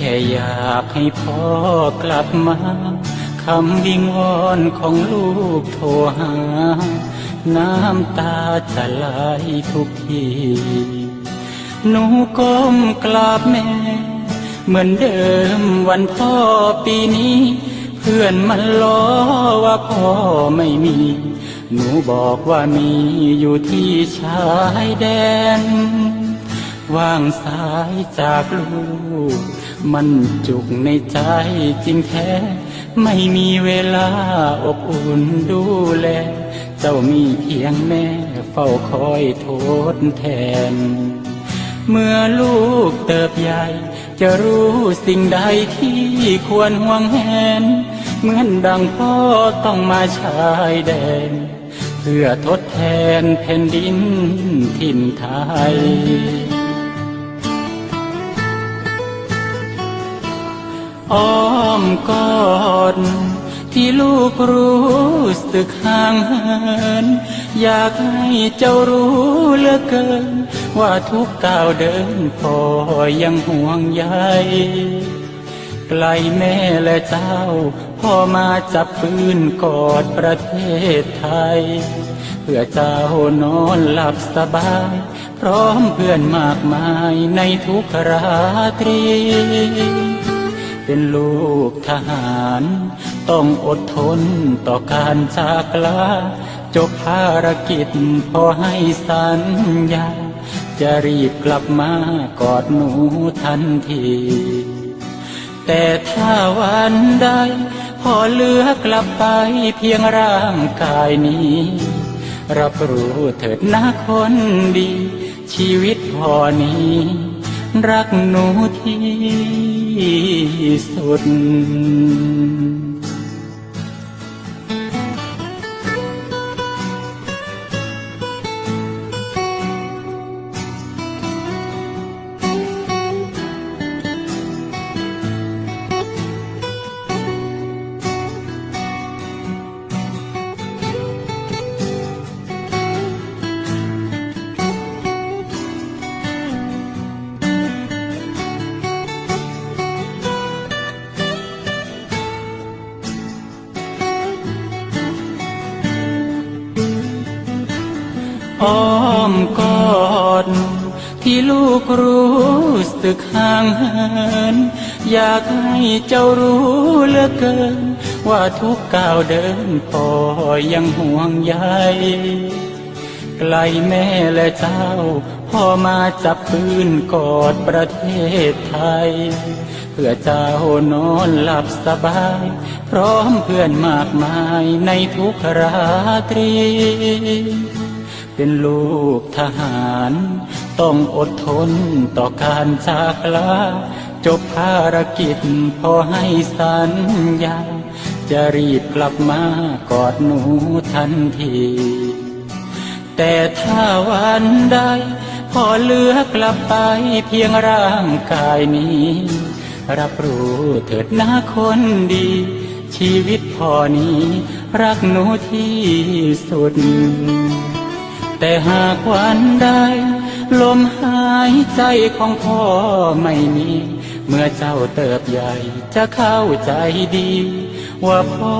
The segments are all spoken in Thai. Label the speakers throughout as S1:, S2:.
S1: แค่อยากให้พ่อกลับมา คำวิงวอนของลูกโทรหา น้ำตาจะไหลทุกที หนูก้มกราบแม่ เหมือนเดิมวันพ่อปีนี้ เพื่อนมันล้อว่าพ่อไม่มี หนูบอกว่ามีอยู่ที่ชายแดน ว่างสายจากลูก มันจุกในใจจริงแท้ ไม่มีเวลาอบอุ่นดูแล เจ้ามีเพียงแม่เฝ้าคอยโทษแทน เมื่อลูกเติบใหญ่ จะรู้สิ่งใดที่ควรห่วงแหน เหมือนดังพ่อต้องมาชายแดน เพื่อทดแทนแผ่นดินถิ่นไทย อ้อมกอดที่ลูกรู้สึกห่างเหินอยากให้เจ้ารู้เหลือเกิน ว่าทุกก้าวเดินพ่อยังห่วงใยไกลแม่และเจ้า พ่อมาจับปืนกอดประเทศไทย เพื่อเจ้านอนหลับสบาย พร้อมเพื่อนมากมายในทุกราตรี เป็นลูกทหาร ต้องอดทนต่อการจากลาจบภารกิจพอให้สัญญา จะรีบกลับมากอดหนูทันที แต่ถ้าวันใดพอเลือกลับไปเพียงร่างกายนี้ รับรู้เถิดนะคนดี ชีวิตพอนี้ รักหนูที่สุด อ้อมกอด ที่ลูกรู้สึกห่างเหิน อยากให้เจ้ารู้เหลือเกิน ว่าทุกก้าวเดินพ่อยังห่วงใยไกลแม่และเจ้า พ่อมาจับปืนกอดประเทศไทย เพื่อเจ้านอนหลับสบาย พร้อมเพื่อนมากมายในทุกราตรี เป็นลูกทหาร ต้องอดทนต่อการจากลาจบภารกิจพอให้สัญญา จะรีบกลับมากอดหนูทันที แต่ถ้าวันใดพอเลือกลับไปเพียงร่างกายนี้ รับรู้เถิดหนะคนดี ชีวิตพอนี้ รักหนูที่สุด แต่หากวันใดลมหายใจของพ่อไม่มี เมื่อเจ้าเติบใหญ่จะเข้าใจดี ว่าพ่อ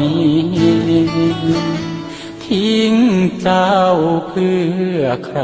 S1: นี้ทิ้งเจ้าเพื่อใคร